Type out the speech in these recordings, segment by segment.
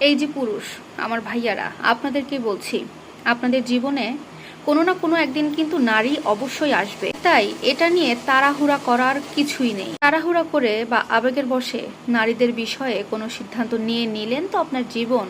এই যে পুরুষ, আমার ভাইয়ারা, আপনাদেরকে বলছি, আপনাদের জীবনে কোনো না কোনো একদিন কিন্তু নারী অবশ্যই আসবে। তাই এটা নিয়ে তাড়াহুড়া করার কিছুই নেই। তাড়াহুড়া করে বা আবেগের বসে নারীদের বিষয়ে কোনো সিদ্ধান্ত নিয়ে নিলেন তো আপনার জীবন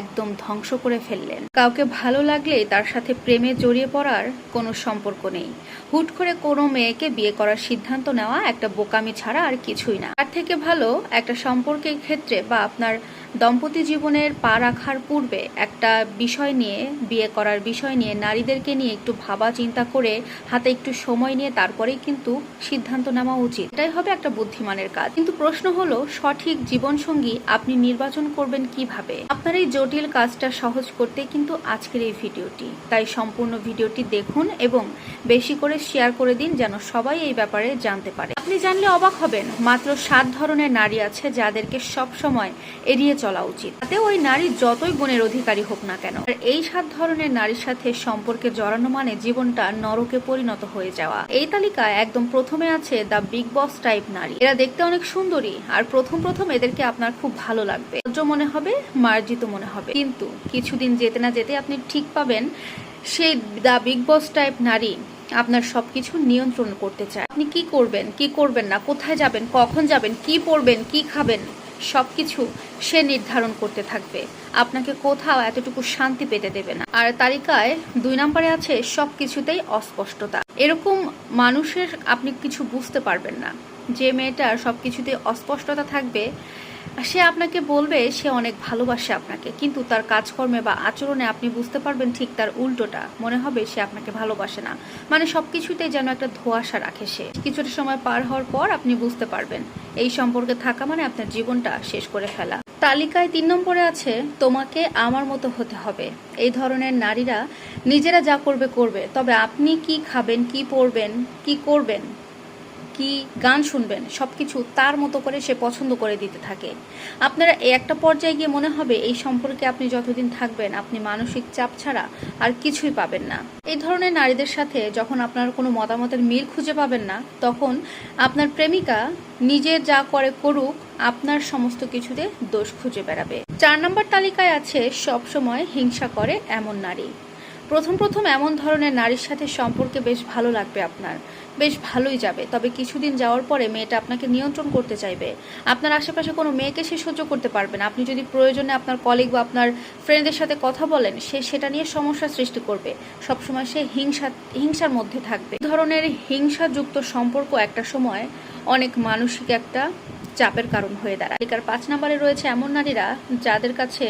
একদম ধ্বংস করে ফেললেন। কাউকে ভালো লাগলেই তার সাথে প্রেমে জড়িয়ে পড়ার কোনো সম্পর্ক নেই। হুট করে কোনো মেয়েকে বিয়ে করার সিদ্ধান্ত নেওয়া একটা বোকামি ছাড়া আর কিছুই না। তার থেকে ভালো একটা সম্পর্কের ক্ষেত্রে বা আপনার দম্পতি জীবনের পা রাখার পূর্বে একটা বিষয় নিয়ে, বিয়ে করার বিষয় নিয়ে নারীদেরকে নিয়ে একটু ভাবা চিন্তা করে হাতে একটু সময় নিয়ে তারপরেই কিন্তু সিদ্ধান্ত নেওয়া উচিত। এটাই হবে একটা বুদ্ধিমানের কাজ। কিন্তু প্রশ্ন হলো, সঠিক জীবনসঙ্গী আপনি নির্বাচন করবেন কীভাবে? আপনার এই জটিল কাজটা সহজ করতে কিন্তু আজকের এই ভিডিওটি। তাই সম্পূর্ণ ভিডিওটি দেখুন এবং বেশি করে শেয়ার করে দিন যেন সবাই এই ব্যাপারে জানতে পারে। আপনি জানলে অবাক হবেন, মাত্র সাত ধরনের নারী আছে যাদেরকে সব সময় এড়িয়ে চলা উচিত। তাতে ওই নারী যতই গুণের অধিকারী হোক না কেন, আর এই সাত ধরনের নারীর সাথে সম্পর্কে জড়ানো মানে জীবনটা নরকে পরিণত হয়ে যাওয়া। এই তালিকায় একদম প্রথমে আছে দ্য বিগ বস টাইপ নারী। এরা দেখতে অনেক সুন্দরী, আর প্রথম প্রথম এদেরকে আপনার খুব ভালো লাগবে। মনে হবে, মার্জিত মনে হবে। কিন্তু কিছুদিন যেতে না যেতে আপনি ঠিক পাবেন, সেই দ্য বিগ বস টাইপ নারী আপনার সবকিছু নিয়ন্ত্রণ করতে চায়। আপনি কি করবেন কি করবেন না, কোথায় যাবেন, কখন যাবেন, কি পরবেন, কি খাবেন? সবকিছু সে নির্ধারণ করতে থাকবে। আপনাকে কোথাও এতটুকু শান্তি পেতে দেবে না। আর তালিকায় দুই নম্বরে আছে সব কিছুতেই অস্পষ্টতা। এরকম মানুষের আপনি কিছু বুঝতে পারবেন না। যে মেয়েটার সব কিছুতে অস্পষ্টতা থাকবে সে আপনাকে বলবে, সে অনেক ভালোবাসে আপনাকে, কিন্তু তার কাজকর্মে বা আচরণে আপনি বুঝতে পারবেন ঠিক তার উল্টোটা। মনে হবে সে আপনাকে ভালোবাসে না। মানে সবকিছুতে যেন একটা ধোয়াশা রাখে সে। কিছুটা সময় পার হওয়ার পর আপনি বুঝতে পারবেন, এই সম্পর্কে থাকা মানে আপনার জীবনটা শেষ করে ফেলা। তালিকায় তিন নম্বরে আছে, তোমাকে আমার মতো হতে হবে। এই ধরনের নারীরা নিজেরা যা করবে করবে। তবে আপনি কি খাবেন, কি পরবেন, কি করবেন? কি গান শুনবেন, সবকিছু তার মতো করে সে পছন্দ করে দিতে থাকে। আপনারা একটা পর্যায়ে গিয়ে মনে হবে, এই সম্পর্কে আপনি যতদিন থাকবেন, আপনি মানসিক চাপ ছাড়া আর কিছুই পাবেন না। এই ধরনের নারীদের সাথে যখন আপনার কোনো মতামতের মিল খুঁজে পাবেন না, তখন আপনার প্রেমিকা নিজে যা করে করুক, আপনার সমস্ত কিছুতে দোষ খুঁজে বেড়াবে। চার নম্বর তালিকায় আছে, সবসময় হিংসা করে এমন নারী। প্রথম প্রথম এমন ধরনের নারীর সাথে সম্পর্কে বেশ ভালো লাগবে আপনার। বেশ ভালোই যাবে। তবে কিছুদিন যাওয়ার পরে মেয়েটা আপনাকে নিয়ন্ত্রণ করতে চাইবে। আপনার আশেপাশে কোনো মেয়েকে সে সহ্য করতে পারবে না। আপনি যদি প্রয়োজনে আপনার কলিগ বা আপনার ফ্রেন্ডের সাথে কথা বলেন, সে সেটা নিয়ে সমস্যা সৃষ্টি করবে। সবসময় সে হিংসা, হিংসার মধ্যে থাকবে। ধরনের হিংসাযুক্ত সম্পর্ক একটা সময় অনেক মানসিক একটা চাপের কারণ হয়ে দাঁড়ায়। তালিকার পাঁচ নম্বরে রয়েছে এমন নারীরা যাদের কাছে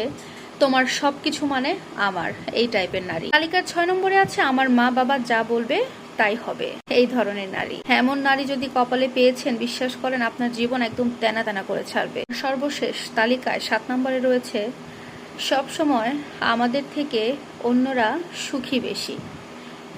তোমার সব কিছু মানে আমার, এই টাইপের নারী। তালিকার ছয় নম্বরে আছে, আমার মা বাবা যা বলবে তাই হবে, এই ধরনের নারী। এমন নারী যদি কপালে পেয়েছেন, বিশ্বাস করেন আপনার জীবন একদম তেনা তেনা করে ছাড়বে। সর্বশেষ তালিকায় সাত নম্বরে রয়েছে, সবসময় আমাদের থেকে অন্যরা সুখী বেশি।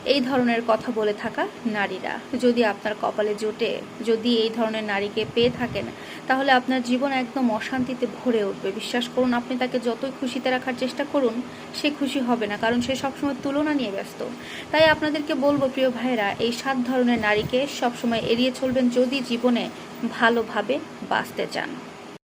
এই ধরনের কথা বলে থাকা নারীরা। যদি আপনার কপালে জোটে, যদি এই ধরনের নারীকে পেয়ে থাকেন, তাহলে আপনার জীবন একদম অশান্তিতে ভরে উঠবে। বিশ্বাস করুন, আপনি তাকে যতই খুশিতে রাখার চেষ্টা করুন, সে খুশি হবে না, কারণ সে সবসময় তুলনা নিয়ে ব্যস্ত। তাই আপনাদেরকে বলব, প্রিয় ভাইরা এই সাত ধরনের নারীকে সবসময় এড়িয়ে চলবেন যদি জীবনে ভালোভাবে বাঁচতে চান।